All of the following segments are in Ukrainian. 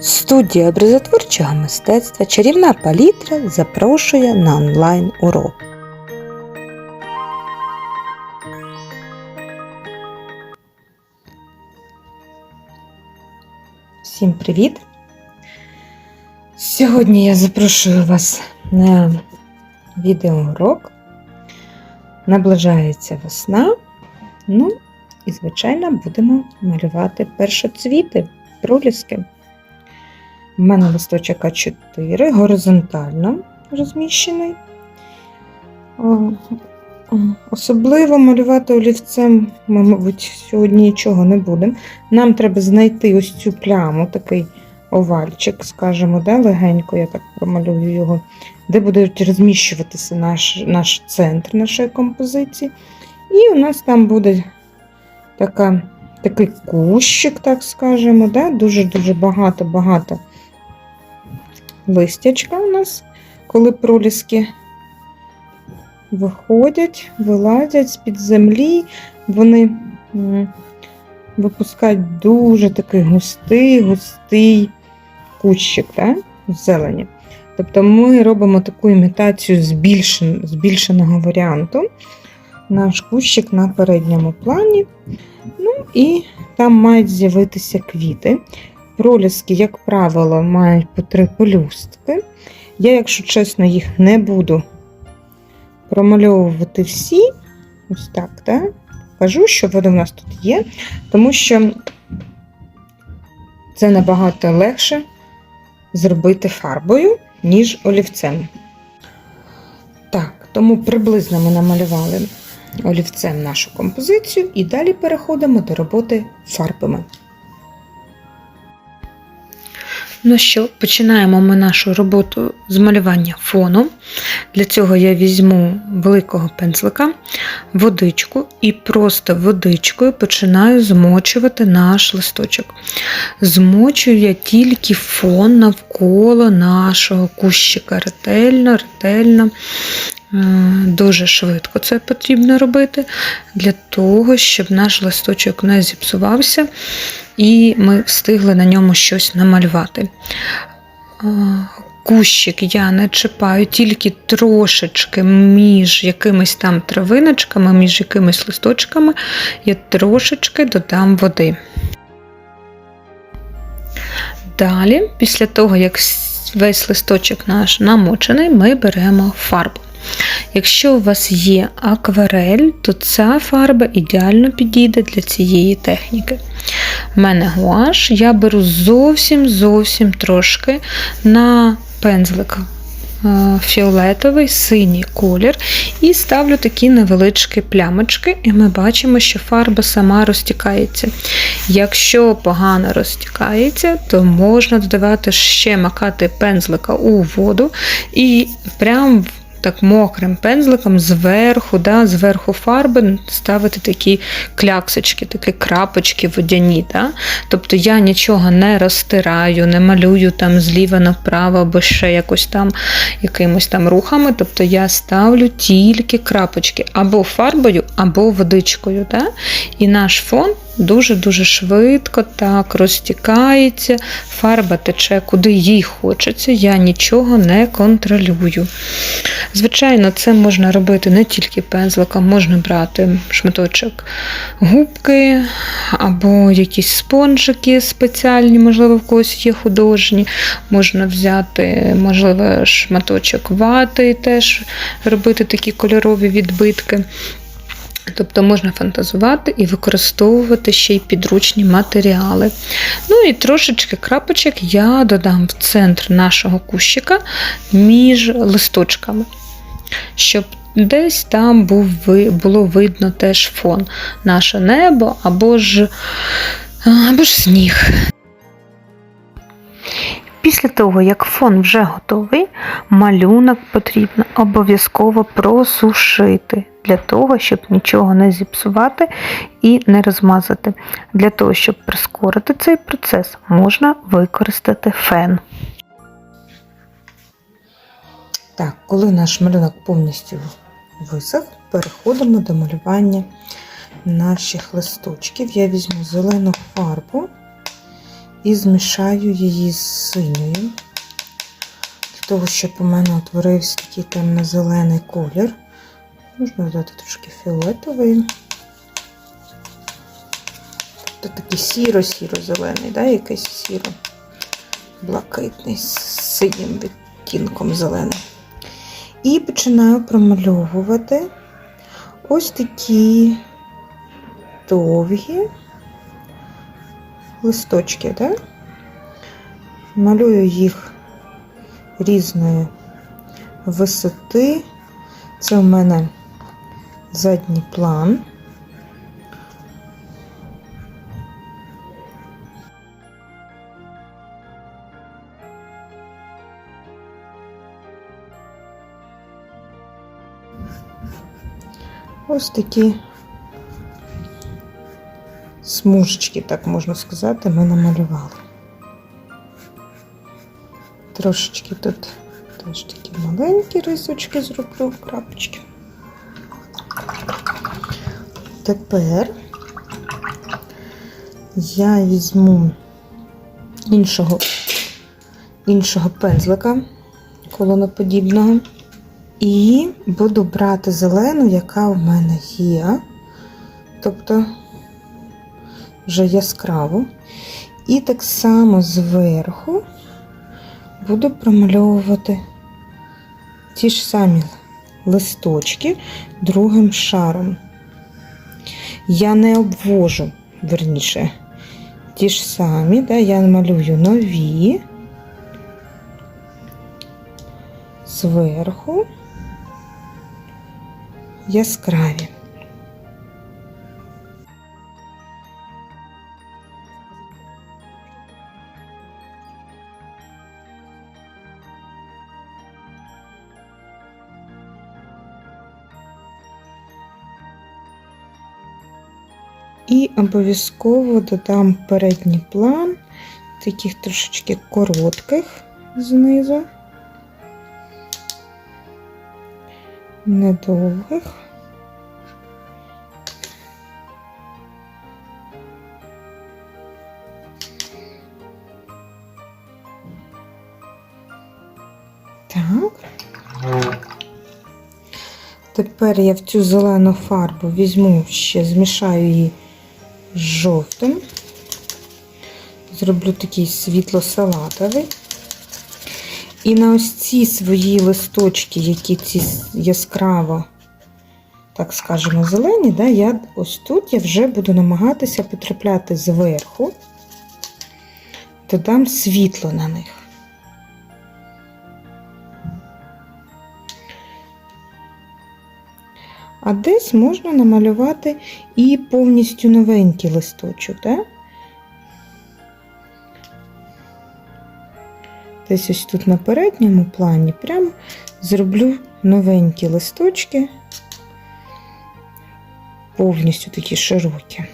Студія образотворчого мистецтва Чарівна палітра запрошує на онлайн урок. Всім привіт! Сьогодні я запрошую вас на відеоурок. Наближається весна. Ну і, звичайно, будемо малювати першоцвіти, проліски. У мене листочок А4 горизонтально розміщений. Особливо малювати олівцем, ми, мабуть, сьогодні нічого не будемо. Нам треба знайти ось цю пляму, такий овальчик, скажімо, да, легенько, я так промалюю його, де буде розміщуватися наш, наш центр нашої композиції. І у нас там буде така, такий кущик, так скажемо, да, дуже-дуже багато-багато листячка у нас, коли проліски виходять, вилазять з-під землі, вони випускають дуже такий густий, густий кущик да, зелені. Тобто ми робимо таку імітацію збільшен, збільшеного варіанту. Наш кущик на передньому плані. Ну і там мають з'явитися квіти. Проліски, як правило, мають по три пелюстки. Я, якщо чесно, їх не буду промальовувати всі. Ось так, так? Кажу, що вони в нас тут є, тому що це набагато легше зробити фарбою, ніж олівцем. Так, тому приблизно ми намалювали олівцем нашу композицію і далі переходимо до роботи фарбами. Ну що, починаємо ми нашу роботу з малювання фону. Для цього я візьму великого пензлика, водичку і просто водичкою починаю змочувати наш листочок. Змочую я тільки фон навколо нашого кущика. Ретельно, ретельно. Дуже швидко це потрібно робити для того, щоб наш листочок не зіпсувався і ми встигли на ньому щось намалювати. Кущик я не чіпаю тільки трошечки між якимись там травиночками, між якимись листочками, я трошечки додам води. Далі, після того, як весь листочок наш намочений, ми беремо фарбу. Якщо у вас є акварель, то ця фарба ідеально підійде для цієї техніки. У мене гуаш, я беру зовсім-зовсім трошки на пензлик фіолетовий, синій колір, і ставлю такі невеличкі плямочки, і ми бачимо, що фарба сама розтікається. Якщо погано розтікається, то можна додавати ще макати пензлика у воду і прям так мокрим пензликом зверху, да, зверху фарби ставити такі кляксочки, такі крапочки водяні. Да? Тобто я нічого не розтираю, не малюю там зліва направо або ще якось там якимось там рухами. Тобто я ставлю тільки крапочки або фарбою, або водичкою. Да? І наш фон дуже-дуже швидко так розтікається, фарба тече, куди їй хочеться, я нічого не контролюю. Звичайно, це можна робити не тільки пензликом, можна брати шматочок губки або якісь спонжики спеціальні, можливо, в когось є художні. Можна взяти, можливо, шматочок вати і теж робити такі кольорові відбитки. Тобто можна фантазувати і використовувати ще й підручні матеріали. Ну і трошечки крапочок я додам в центр нашого кущика між листочками, щоб десь там був, було видно теж фон, наше небо або ж, або ж сніг. Після того, як фон вже готовий, малюнок потрібно обов'язково просушити для того, щоб нічого не зіпсувати і не розмазати. Для того, щоб прискорити цей процес, можна використати фен. Так, коли наш малюнок повністю висох, переходимо до малювання наших листочків. Я візьму зелену фарбу і змішаю її з синьою. Для того, щоб у мене утворився такий темно-зелений колір. Можна додати трошки фіолетовий. Тобто такий сіро-сіро-зелений, да? якийсь сіро-блакитний з синім відтінком зеленим. І починаю промальовувати ось такі довгі листочки, да? малюю їх різної висоти. Це у мене задній план. Ось такі смужечки, так можна сказати, ми намалювали. Трошечки тут теж такі маленькі рисочки зроблю, крапочки. Тепер я візьму іншого, іншого пензлика колоноподібного. І буду брати зелену, яка у мене є, тобто вже яскраву. І так само зверху буду промальовувати ті ж самі листочки другим шаром. Я не обвожу, верніше, ті ж самі, да, я малюю нові зверху яскраві. І обов'язково додам передній план, таких трошечки коротких знизу. недовгих. Тепер я в цю зелену фарбу візьму ще, змішаю її жовтим. Зроблю такий світло-салатовий. І на ось ці свої листочки, які ці яскраво, так скажемо, зелені, да, я ось тут я вже буду намагатися потрапляти зверху, додам світло на них. А десь можна намалювати і повністю новенький листочок, да? Десь ось тут на передньому плані прямо зроблю новенькі листочки, повністю такі широкі.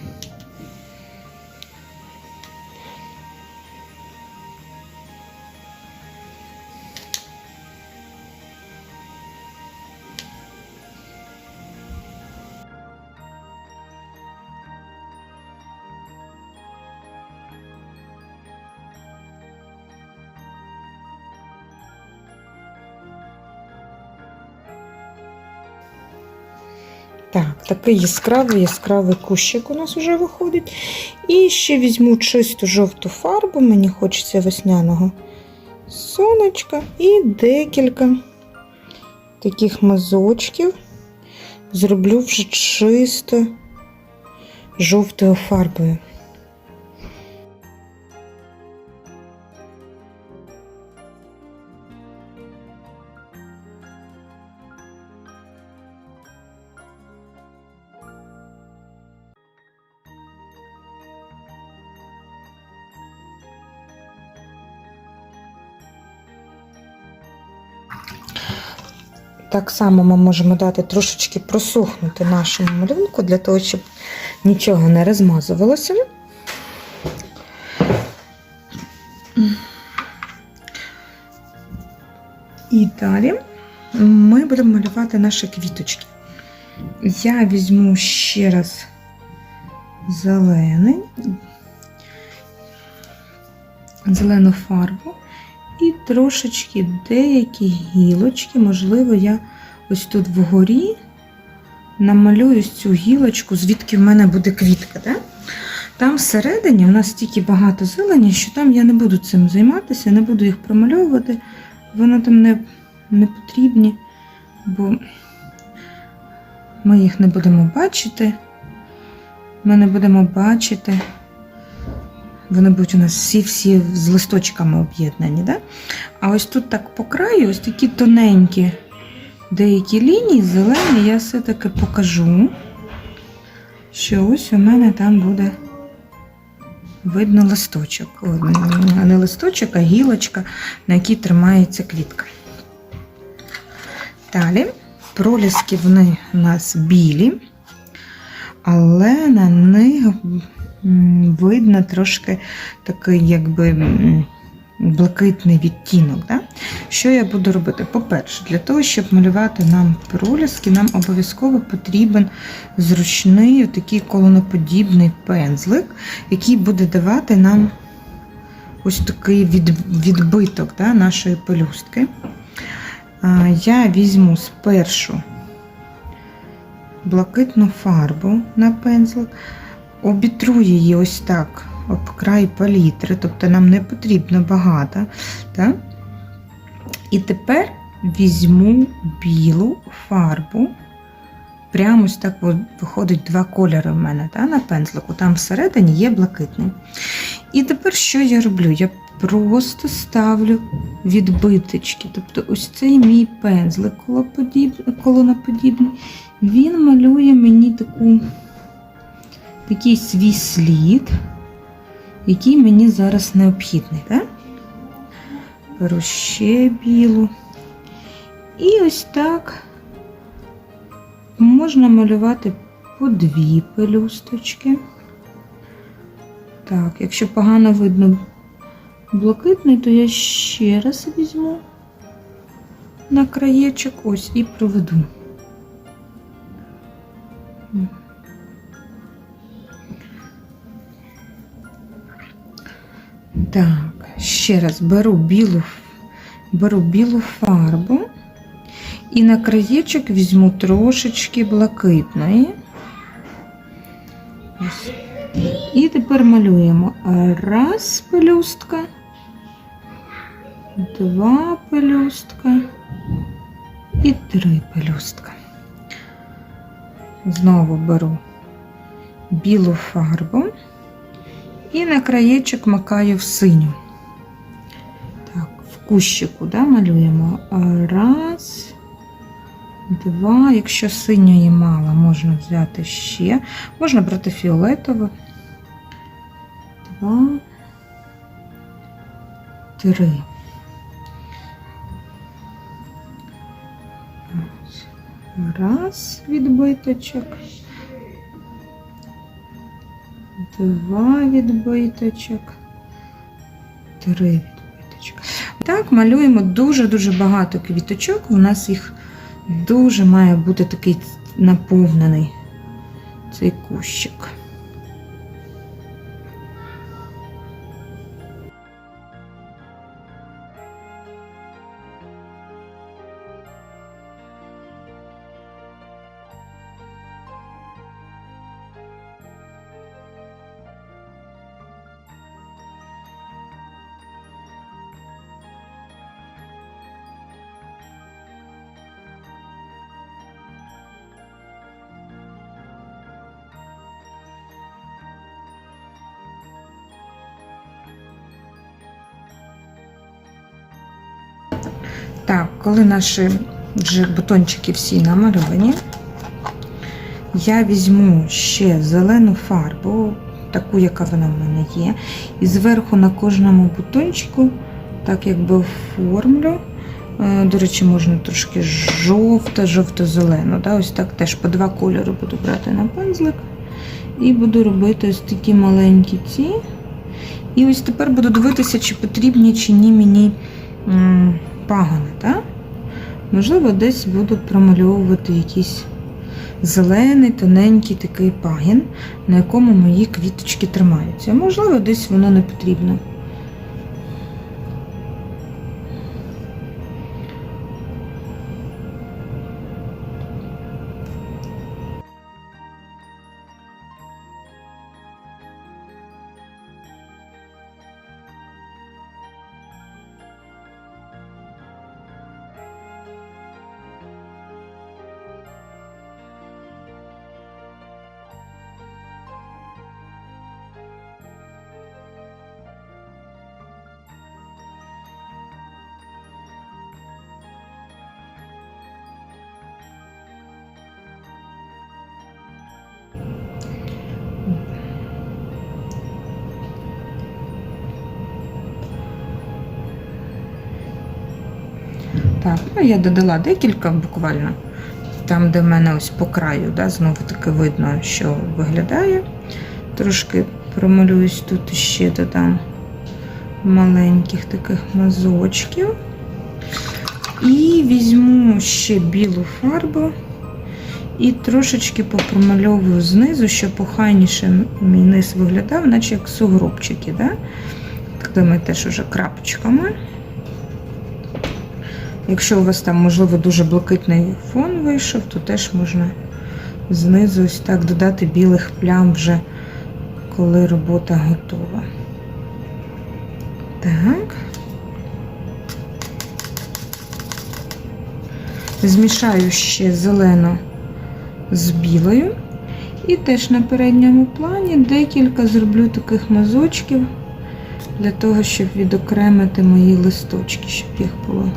Так, такий яскравий яскравий кущик у нас вже виходить. І ще візьму чисту жовту фарбу, мені хочеться весняного сонечка і декілька таких мазочків. Зроблю вже чисто жовтою фарбою. Так само ми можемо дати трошечки просохнути нашому малюнку для того, щоб нічого не розмазувалося. І далі ми будемо малювати наші квіточки. Я візьму ще раз зелений зелену фарбу і трошечки деякі гілочки, можливо, я ось тут вгорі намалюю цю гілочку, звідки в мене буде квітка. Да? Там всередині у нас стільки багато зелені, що там я не буду цим займатися, не буду їх промальовувати. Воно там не, не потрібні, бо ми їх не будемо бачити. Ми не будемо бачити. Вони будуть у нас всі-всі з листочками об'єднані. Да? А ось тут так по краю, ось такі тоненькі деякі лінії, зелені, я все-таки покажу, що ось у мене там буде видно листочок. М, Не листочок, а гілочка, на якій тримається квітка. Далі проліски вони у нас білі, але на них видно трошки такий, якби. Блакитний відтінок. Да? Що я буду робити? По-перше, для того, щоб малювати нам проліски, нам обов'язково потрібен зручний такий колоноподібний пензлик, який буде давати нам ось такий від, відбиток да, нашої пелюстки. Я візьму спершу блакитну фарбу на пензлик, обітру її ось так об край палітри, тобто нам не потрібно багато. Так? І тепер візьму білу фарбу. Прямо ось так виходить два кольори в мене та, на пензлику. Там всередині є блакитний. І тепер що я роблю? Я просто ставлю відбиточки. Тобто ось цей мій пензлик колоноподібний, він малює мені таку, такий свій слід, який мені зараз необхідний. Так? Беру ще білу. І ось так можна малювати по дві пелюсточки. Так, якщо погано видно блакитний, то я ще раз візьму на краєчок ось і проведу. Так, ще раз беру білу, беру білу фарбу і на краєчок візьму трошечки блакитної. Ось. І тепер малюємо раз пелюстка, два пелюстка і три пелюстка. Знову беру білу фарбу і на краєчок макаю в синю. Так, в кущику да, малюємо. Раз, два. Якщо синьої мало, можна взяти ще. Можна брати фіолетову. Два, три. Раз відбиточок. Два відбиточок. Три відбиточок. Так, малюємо дуже-дуже багато квіточок. У нас їх дуже має бути такий наповнений цей кущик. Так, коли наші вже бутончики всі намальовані, я візьму ще зелену фарбу, таку, яка вона в мене є, і зверху на кожному бутончику, так якби оформлю. Е, До речі, можна трошки жовта, жовто-зелену. Да? Ось так теж по два кольори буду брати на пензлик. І буду робити ось такі маленькі ці. І ось тепер буду дивитися, чи потрібні, чи ні мені пагони. Так? Можливо, десь буду промальовувати якийсь зелений, тоненький такий пагін, на якому мої квіточки тримаються. Можливо, десь воно не потрібно. Так, ну я додала декілька буквально. Там, де в мене ось по краю, да, знову таки видно, що виглядає. Трошки промалююсь тут ще додам маленьких таких мазочків. І візьму ще білу фарбу і трошечки попромальовую знизу, щоб охайніше мій низ виглядав, наче як сугробчики. Да? Такими теж уже крапочками. Якщо у вас там, можливо, дуже блакитний фон вийшов, то теж можна знизу ось так додати білих плям вже, коли робота готова. Так. Змішаю ще зелену з білою. І теж на передньому плані декілька зроблю таких мазочків для того, щоб відокремити мої листочки, щоб їх було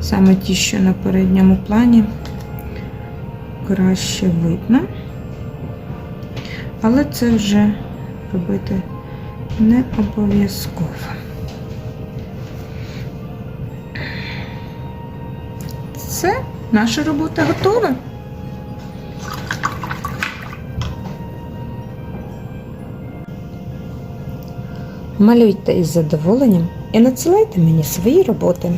саме ті, що на передньому плані краще видно. Але це вже робити не обов'язково. Все, наша робота готова. Малюйте із задоволенням і надсилайте мені свої роботи.